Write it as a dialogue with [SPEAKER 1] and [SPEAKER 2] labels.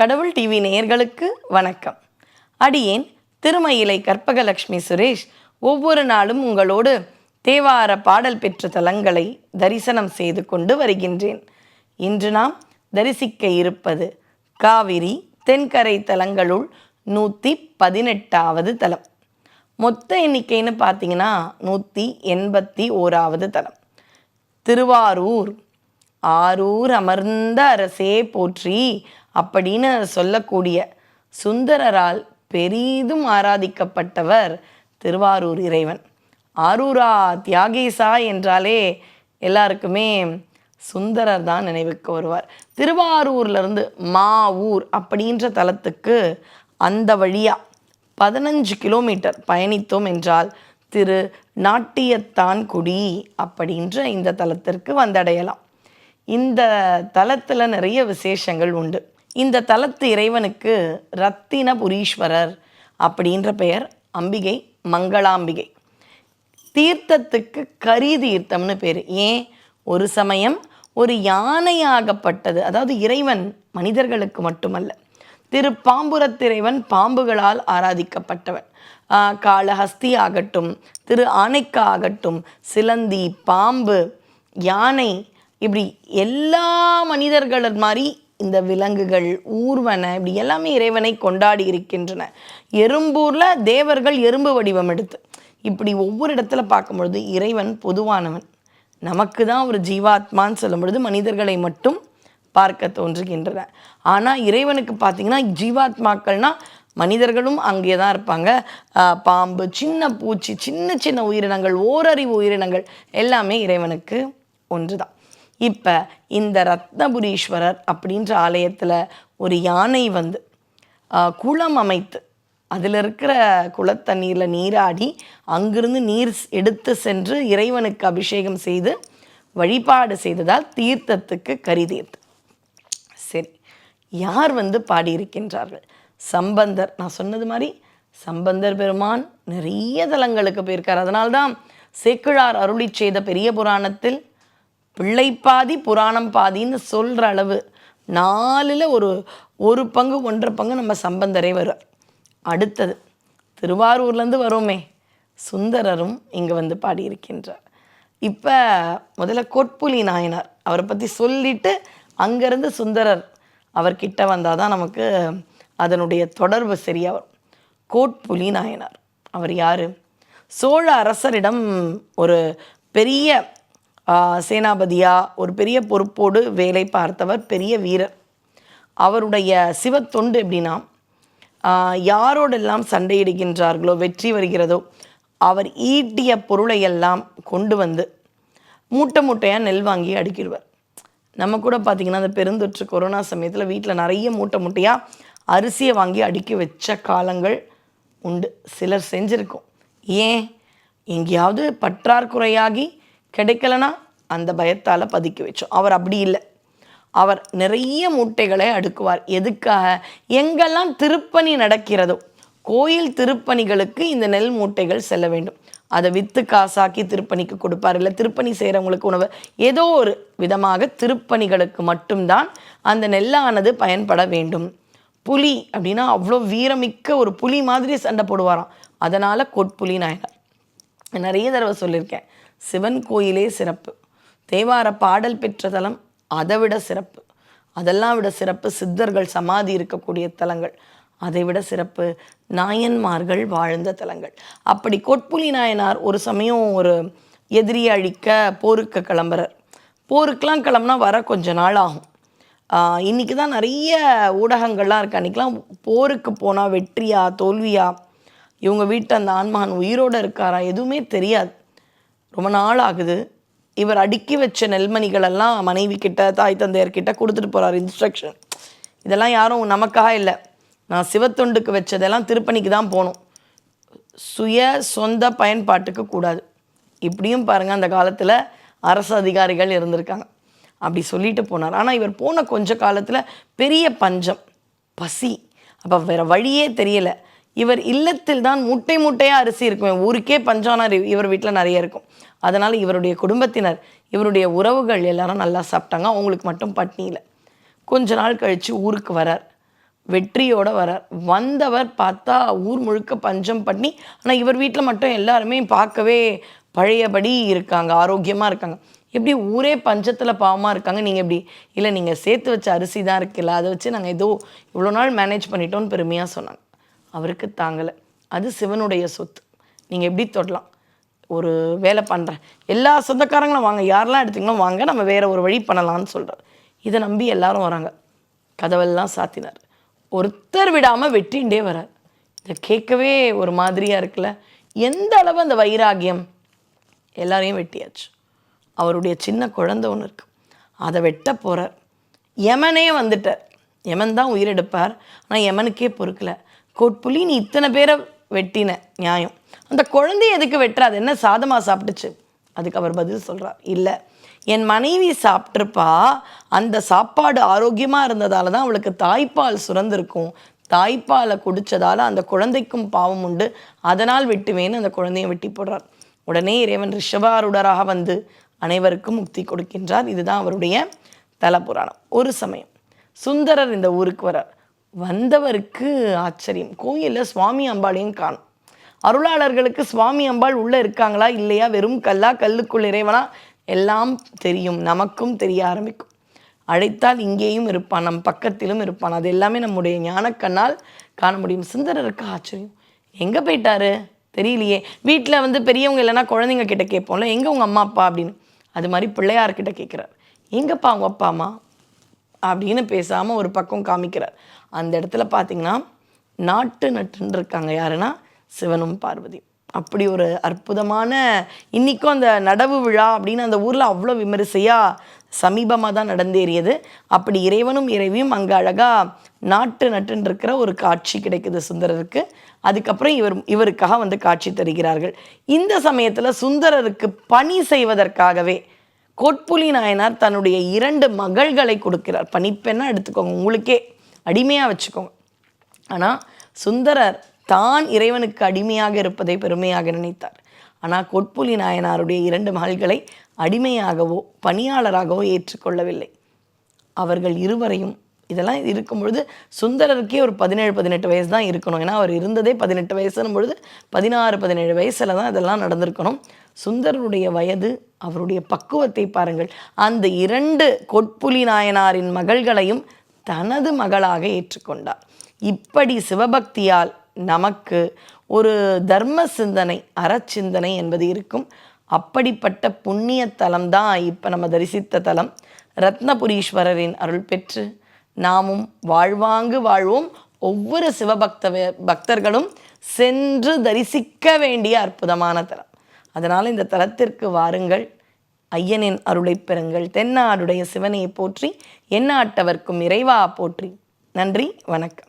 [SPEAKER 1] கடவுள் டிவி நேயர்களுக்கு வணக்கம். அடியேன் திருமயிலை கற்பகலட்சுமி சுரேஷ் ஒவ்வொரு நாளும் உங்களோடு தேவார பாடல் பெற்ற தலங்களை தரிசனம் செய்து கொண்டு வருகின்றேன். இன்று நாம் தரிசிக்க இருப்பது காவிரி தென்கரை தலங்களுள் நூற்றி பதினெட்டாவது தலம். மொத்த எண்ணிக்கைன்னு பார்த்தீங்கன்னா நூற்றி எண்பத்தி ஓராவது தலம். திருவாரூர் ஆரூர் அமர்ந்த அரசே போற்றி அப்படின்னு சொல்லக்கூடிய சுந்தரரால் பெரிதும் ஆராதிக்கப்பட்டவர் திருவாரூர் இறைவன். ஆரூரா தியாகேசா என்றாலே எல்லாருக்குமே சுந்தரர் தான் நினைவுக்கு வருவார். திருவாரூர்லேருந்து மா ஊர் அப்படின்ற தலத்துக்கு அந்த வழியாக பதினஞ்சு கிலோமீட்டர் பயணித்தோம் என்றால் திரு நாட்டியத்தான்குடி அப்படின்ற இந்த தலத்திற்கு வந்தடையலாம். இந்த தலத்தில் நிறைய விசேஷங்கள் உண்டு. இந்த தலத்து இறைவனுக்கு ரத்தினபுரீஸ்வரர் அப்படின்ற பெயர் அம்பிகை மங்களாம்பிகை. தீர்த்தத்துக்கு கரி தீர்த்தம்னு பேர். ஏன்? ஒரு சமயம் ஒரு யானையாகப்பட்டது அதாவது இறைவன் மனிதர்களுக்கு மட்டுமல்ல திரு பாம்புரத்திறைவன் பாம்புகளால் ஆராதிக்கப்பட்டவன். காளஹஸ்தி ஆகட்டும் திரு ஆனைக்கா ஆகட்டும் சிலந்தி பாம்பு யானை இப்படி எல்லா மனிதர்கள் மாதிரி இந்த விலங்குகள் ஊர்வன இப்படி எல்லாமே இறைவனை கொண்டாடி இருக்கின்றன. எறும்பூரில் தேவர்கள் எறும்பு வடிவம் எடுத்து இப்படி ஒவ்வொரு இடத்துல பார்க்கும்பொழுது இறைவன் பொதுவானவன். நமக்கு தான் ஒரு ஜீவாத்மான்னு சொல்லும் பொழுது மனிதர்களை மட்டும் பார்க்க தோன்றுகின்றன. ஆனால் இறைவனுக்கு பார்த்தீங்கன்னா ஜீவாத்மாக்கள்னால் மனிதர்களும் அங்கே தான் இருப்பாங்க. பாம்பு சின்ன பூச்சி சின்ன சின்ன உயிரினங்கள் ஓரறிவு உயிரினங்கள் எல்லாமே இறைவனுக்கு ஒன்று தான் இப்போ இந்த ரத்னபுரீஸ்வரர் அப்படின்ற ஆலயத்தில் ஒரு யானை வந்து குளம் அமைத்து அதில் இருக்கிற குளத்தண்ணீரில் நீராடி அங்கிருந்து நீர் எடுத்து சென்று இறைவனுக்கு அபிஷேகம் செய்து வழிபாடு செய்ததால் தீர்த்தத்துக்கு கரி சரி யார் வந்து பாடியிருக்கின்றார்கள்? சம்பந்தர் நான் சொன்னது மாதிரி சம்பந்தர் பெருமான் நிறைய தலங்களுக்கு போயிருக்கார். அதனால்தான் சேக்கிழார் அருளி செய்த பெரிய புராணத்தில் பிள்ளை பாதி புராணம் பாதின்னு சொல்கிற அளவு நாலில் ஒரு ஒரு பங்கு ஒன்றரை பங்கு நம்ம சம்பந்தரே வருவார் அடுத்தது திருவாரூர்லேருந்து வரோமே சுந்தரரும் இங்கே வந்து பாடியிருக்கின்றார். இப்போ முதல்ல கொட்புலி நாயனார் அவரை பற்றி சொல்லிட்டு அங்கேருந்து சுந்தரர் அவர்கிட்ட வந்தால் தான் நமக்கு அதனுடைய தொடர்பு சரியாக வரும். கோட்புலி நாயனார் அவர் யார்? சோழ அரசரிடம் ஒரு பெரிய சேனாபதியாக ஒரு பெரிய பொறுப்போடு வேலை பார்த்தவர் பெரிய வீரர். அவருடைய சிவத்தொண்டு எப்படின்னா யாரோடெல்லாம் சண்டையிடுகின்றார்களோ வெற்றி வருகிறதோ அவர் ஈட்டிய பொருளை எல்லாம் கொண்டு வந்து மூட்டை மூட்டையாக நெல் வாங்கி அடுக்கிடுவார். நம்ம கூட பார்த்திங்கன்னா அந்த பெருந்தொற்று கொரோனா சமயத்தில் வீட்டில் நிறைய மூட்டை மூட்டையாக அரிசியை வாங்கி அடுக்கி வச்ச காலங்கள் உண்டு. சிலர் செஞ்சுருக்கோம். ஏன்? எங்கேயாவது பற்றாக்குறையாகி கிடைக்கலனா அந்த பயத்தால் பதுக்கி வச்சோம். அவர் அப்படி இல்லை. அவர் நிறைய மூட்டைகளை அடுக்குவார். எதுக்காக? எங்கெல்லாம் திருப்பணி நடக்கிறதோ கோயில் திருப்பணிகளுக்கு இந்த நெல் மூட்டைகள் செல்ல வேண்டும். அதை விற்று காசாக்கி திருப்பணிக்கு கொடுப்பார். இல்லை திருப்பணி செய்கிறவங்களுக்கு உணவு. ஏதோ ஒரு விதமாக திருப்பணிகளுக்கு மட்டும்தான் அந்த நெல்லானது பயன்பட வேண்டும். புலி அப்படின்னா அவ்வளோ வீரமிக்க ஒரு புலி மாதிரி சண்டை போடுவாராம். அதனால் கொட்புலி நாயனார் நிறைய தடவை சொல்லியிருக்கேன். சிவன் கோயிலே சிறப்பு. தேவார பாடல் பெற்ற தலம் அதை விட சிறப்பு. அதெல்லாம் விட சிறப்பு சித்தர்கள் சமாதி இருக்கக்கூடிய தலங்கள். அதை விட சிறப்பு நாயன்மார்கள் வாழ்ந்த தலங்கள். அப்படி கொட்புலி நாயனார் ஒரு சமயம் ஒரு எதிரியை அழிக்க போருக்கு கிளம்புறார். போருக்கெலாம் கிளம்புனா வர கொஞ்ச நாள் ஆகும். இன்றைக்கி தான் நிறைய ஊடகங்கள்லாம் இருக்குது அன்றைக்கெலாம் போருக்கு போனால் வெற்றியா தோல்வியா? இவங்க வீட்டு அந்த ஆண்மகன் உயிரோடு இருக்காரா? எதுவுமே தெரியாது. ரொம்ப நாள் ஆகுது இவர் அடுக்கி வச்ச நெல்மணிகள் எல்லாம் மனைவி கிட்ட தாய் தந்தையர்கிட்ட கொடுத்துட்டு போகிறார் இன்ஸ்ட்ரக்ஷன் இதெல்லாம் யாரும் நமக்காக இல்லை. நான் சிவத்தொண்டுக்கு வச்சதெல்லாம் திருப்பணிக்கு தான் போகணும். சுய சொந்த பயன்பாட்டுக்கு கூடாது. இப்படியும் பாருங்கள் அந்த காலத்தில் அரசு அதிகாரிகள் இருந்திருக்காங்க. அப்படி சொல்லிட்டு போனார். ஆனால் இவர் போன கொஞ்ச காலத்தில் பெரிய பஞ்சம். பசி. அப்போ வேறு வழியே தெரியலை. இவர் இல்லத்தில் தான் மூட்டை மூட்டையாக அரிசி இருக்கும். ஊருக்கே பஞ்சம்னா இவர் வீட்டில் நிறைய இருக்கும். அதனால் இவருடைய குடும்பத்தினர் இவருடைய உறவுகள் எல்லாரும் நல்லா சாப்பிட்டாங்க. அவங்களுக்கு மட்டும் பட்னியில் கொஞ்ச நாள் கழித்து ஊருக்கு வரார். வெற்றியோடு வரார். வந்தவர் பார்த்தா ஊர் முழுக்க பஞ்சம் பண்ணி ஆனால் இவர் வீட்டில் மட்டும் எல்லாருமே பார்க்கவே பழையபடி இருக்காங்க. ஆரோக்கியமாக இருக்காங்க. எப்படி ஊரே பஞ்சத்தில் பாவமாக இருக்காங்க? நீங்கள் எப்படி இல்லை நீங்கள் சேர்த்து வச்ச அரிசி தான் இருக்குல்ல? அதை வச்சு நாங்கள் ஏதோ இவ்வளோ நாள் மேனேஜ் பண்ணிட்டோன்னு பெருமையாக சொன்னாங்க. அவருக்கு தாங்கலை. அது சிவனுடைய சொத்து. நீங்கள் எப்படி தொடலாம் ஒரு வேலை பண்ணுறேன் எல்லா சொந்தக்காரங்களும் வாங்க. யாரெல்லாம் எடுத்தீங்களோ வாங்க. நம்ம வேறு ஒரு வழி பண்ணலாம்னு சொல்கிறார் இதை நம்பி எல்லாரும் வராங்க. கதவெல்லாம் சாத்தினார். ஒருத்தர் விடாமல் வெட்டிண்டே வரார். இதை கேட்கவே ஒரு மாதிரியாக இருக்குல்ல? எந்த அளவு அந்த வைராகியம்? எல்லாரையும் வெட்டியாச்சு. அவருடைய சின்ன குழந்தை ஒன்று இருக்கு. அதை வெட்ட போகிறார் யமனே வந்துட்டார். யமன் தான் உயிரெடுப்பார் ஆனால் யமனுக்கே பொறுக்கலை. கோட்புலி நீ இத்தனை பேரை வெட்டின? நியாயம். அந்த குழந்தைய எதுக்கு வெட்டுற? அது என்ன சாதமாக சாப்பிட்டுச்சு? அதுக்கு அவர் பதில் சொல்கிறார் இல்லை. என் மனைவி சாப்பிட்ருப்பா அந்த சாப்பாடு ஆரோக்கியமாக இருந்ததால தான் அவளுக்கு தாய்ப்பால் சுரந்திருக்கும். தாய்ப்பாலை குடித்ததால் அந்த குழந்தைக்கும் பாவம் உண்டு. அதனால் வெட்டுவேன்னு அந்த குழந்தையை வெட்டி போடுறார். உடனே இறைவன் ரிஷபாருடராக வந்து அனைவருக்கும் முக்தி கொடுக்கின்றார். இதுதான் அவருடைய தலபுராணம். ஒரு சமயம் சுந்தரர் இந்த ஊருக்கு வரார் வந்தவருக்கு ஆச்சரியம். கோயிலில் சுவாமி அம்பாளையும் காணும். அருளாளர்களுக்கு சுவாமி அம்பாள் உள்ளே இருக்காங்களா இல்லையா? வெறும் கல்லா கல்லுக்குள் இறைவனா? எல்லாம் தெரியும். நமக்கும் தெரிய ஆரம்பிக்கும். அழைத்தால் இங்கேயும் இருப்பான் நம் பக்கத்திலும் இருப்பான். அது எல்லாமே நம்முடைய ஞானக்கண்ணால் காண முடியும். சுந்தரருக்கு ஆச்சரியம். எங்கே போயிட்டாரு? தெரியலையே. வீட்டில் வந்து பெரியவங்க இல்லைன்னா குழந்தைங்க கிட்ட கேட்போம்ல எங்கே உங்கள் அம்மா அப்பா? அப்படின்னு. அது மாதிரி பிள்ளையார்கிட்ட கேட்குறாரு. எங்கப்பா உங்கள் அப்பா அம்மா? அப்படின்னு பேசாமல் ஒரு பக்கம் காமிக்கிறார். அந்த இடத்துல பார்த்தீங்கன்னா நாட்டு நட்டுன்னு இருக்காங்க. யாருன்னா? சிவனும் பார்வதியும். அப்படி ஒரு அற்புதமான இன்றைக்கும் அந்த நடவு விழா அப்படின்னு அந்த ஊரில் அவ்வளோ விமரிசையாக சமீபமாக தான் நடந்தேறியது. அப்படி இறைவனும் இறைவியும் அங்கே அழகாக நாட்டு நட்டுன்னு இருக்கிற ஒரு காட்சி கிடைக்குது சுந்தரருக்கு. அதுக்கப்புறம் இவர் இவருக்காக வந்து காட்சி தருகிறார்கள். இந்த சமயத்தில் சுந்தரருக்கு பணி செய்வதற்காகவே கோட்புலி நாயனார் தன்னுடைய இரண்டு மகள்களை கொடுக்கிறார். பணிப்பெண்ணா எடுத்துக்கோங்க. உங்களுக்கே அடிமையாக வச்சுக்கோங்க. ஆனால் சுந்தரர் தான் இறைவனுக்கு அடிமையாக இருப்பதை பெருமையாக நினைத்தார். ஆனால் கொட்புலி நாயனாருடைய இரண்டு மகள்களை அடிமையாகவோ பணியாளராகவோ ஏற்றுக்கொள்ளவில்லை. அவர்கள் இருவரையும் இதெல்லாம் இருக்கும் பொழுது சுந்தரருக்கே ஒரு பதினேழு பதினெட்டு வயசு தான் இருக்கணும். ஏன்னா அவர் இருந்ததே பதினெட்டு வயசுன்னும் பொழுது பதினாறு பதினேழு வயசில் தான் இதெல்லாம் நடந்திருக்கணும். சுந்தரருடைய வயது அவருடைய பக்குவத்தை பாருங்கள். அந்த இரண்டு கொட்புலி நாயனாரின் மகள்களையும் தனது மகளாக ஏற்றுக்கொண்டார். இப்படி சிவபக்தியால் நமக்கு ஒரு தர்ம சிந்தனை அறச்சிந்தனை என்பது இருக்கும். அப்படிப்பட்ட புண்ணிய தலம் தான் இப்போ நம்ம தரிசித்த தலம். ரத்னபுரீஸ்வரரின் அருள் பெற்று நாமும் வாழ்வாங்கு வாழ்வோம். ஒவ்வொரு சிவபக்த பக்தர்களும் சென்று தரிசிக்க வேண்டிய அற்புதமான தலம். அதனால் இந்த தலத்திற்கு வாருங்கள். ஐயனின் அருளை பெறுங்கள். தென்னாடுடைய சிவனையை போற்றி எண்ணாட்டவர்க்கும் இறைவா போற்றி. நன்றி வணக்கம்.